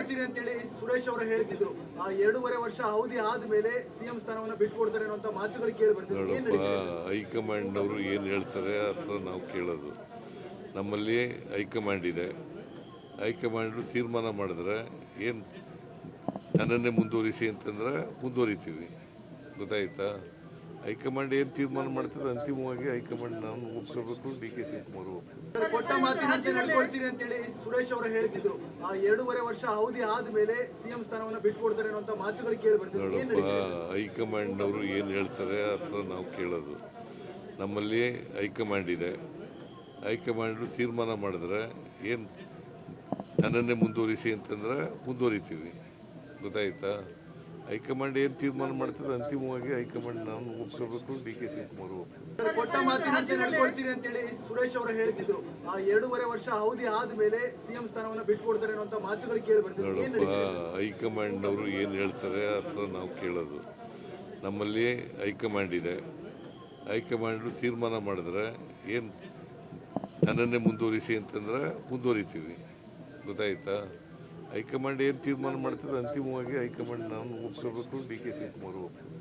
ನಡ್ಕೊಳ್ತೀರಿ ಅಂತೇಳಿ ಸುರೇಶ್ ಅವರು ಹೇಳ್ತಿದ್ರು. ಆ ಎರಡೂವರೆ ವರ್ಷ ಅವಧಿ ಆದ್ಮೇಲೆ ಸಿಎಂ ಸ್ಥಾನವನ್ನ ಬಿಟ್ಕೊಡ್ತಾರೆ ಅನ್ನೋ ಮಾತುಗಳು ಕೇಳಿ ಬರ್ತಿದ್ರು ಹೈಕಮಾಂಡ್ ಅವರು ಹೈಕಮಾಂಡ್ನವರು ಏನು ಹೇಳ್ತಾರೆ ಅಥವಾ ನಾವು ಕೇಳೋದು? ನಮ್ಮಲ್ಲಿ ಹೈಕಮಾಂಡ್ ಇದೆ. ಹೈಕಮಾಂಡ್ ತೀರ್ಮಾನ ಮಾಡಿದ್ರೆ ಏನು ನನ್ನನ್ನೇ ಮುಂದುವರಿಸಿ ಅಂತಂದ್ರೆ ಮುಂದುವರಿತೀವಿ. ಗೊತ್ತಾಯ್ತಾ? ಹೈಕಮಾಂಡ್ ಏನು ತೀರ್ಮಾನ ಮಾಡ್ತಾರೆ ಅಂತಿಮವಾಗಿ ಹೈಕಮಾಂಡ್ ನಾನು ಒಪ್ಕೋಬೇಕು ಡಿ ಕೆ ಶಿವಕುಮಾರ್ ಕೊಟ್ಟ ಮಾತಿನಂತೆ ಅಂತ ಅಂತೇಳಿ ಸುರೇಶ್ ಅವರು ಹೇಳ್ತಿದ್ರು. ಆ ಎರಡೂವರೆ ವರ್ಷ ಅವಧಿ ಆದ್ಮೇಲೆ ಸಿಎಂ ಸ್ಥಾನವನ್ನ ಬಿಟ್ಕೊಡ್ತಾರೆ ಅನ್ನೋ ಮಾತುಗಳು ಕೇಳಿ ಬರ್ತಿದ್ರು ಏನ್ ನೋಡಪ್ಪ ನಡೀತಿದೆ? ಏನು ಹೇಳ್ತಾರೆ ಅಥವಾ ನಾವು ಕೇಳೋದು. ನಮ್ಮಲ್ಲಿ ಹೈಕಮಾಂಡ್ ಇದೆ. ಹೈಕಮಾಂಡ್ ತೀರ್ಮಾನ ಮಾಡಿದ್ರೆ ಏನು ನನ್ನನ್ನೇ ಮುಂದುವರಿಸಿ ಅಂತಂದ್ರೆ ಮುಂದುವರಿತೀವಿ. ಗೊತ್ತಾಯ್ತಾ? ಹೈಕಮಾಂಡ್ ಏನು ತೀರ್ಮಾನ ಮಾಡ್ತಾರೆ ಅಂತಿಮವಾಗಿ ಹೈಕಮಾಂಡ್ ನಾನು ಒಪ್ಕೋಬೇಕು ಡಿ ಕೆ ಶಿವಕುಮಾರ್ ಕೊಟ್ಟ ಮಾತಿನಂತೆ ನಡ್ಕೊಳ್ತೀನಿ ಅಂತೇಳಿ ಸುರೇಶ್ ಅವರು ಹೇಳ್ತಿದ್ರು. ಆ ಎರಡೂವರೆ ವರ್ಷ ಅವಧಿ ಆದ್ಮೇಲೆ ಸಿಎಂ ಸ್ಥಾನವನ್ನ ಬಿಟ್ಕೊಡ್ತಾರೆ ಅನ್ನೋ ಮಾತುಗಳು ಕೇಳಿ ನಡೀತಿದೆ? ಹೈಕಮಾಂಡ್ನವರು ಏನು ಹೇಳ್ತಾರೆ ಅಥವಾ ನಾವು ಕೇಳೋದು. ನಮ್ಮಲ್ಲಿ ಹೈಕಮಾಂಡ್ ಇದೆ. ಹೈಕಮಾಂಡ್ ತೀರ್ಮಾನ ಮಾಡಿದ್ರೆ ಏನು ನನ್ನನ್ನೇ ಮುಂದುವರಿಸಿ ಅಂತಂದ್ರೆ ಮುಂದುವರಿತೀವಿ. ಗೊತ್ತಾಯ್ತಾ? ಹೈಕಮಾಂಡ್ ಏನು ತೀರ್ಮಾನ ಮಾಡ್ತಾರೆ ಅಂತಿಮವಾಗಿ ಹೈಕಮಾಂಡ್ ನಾನು ಒಪ್ಕೋಬೇಕು ಡಿ ಕೆ ಶಿವಕುಮಾರ್ ಒಪ್ಕೋಬೇಕು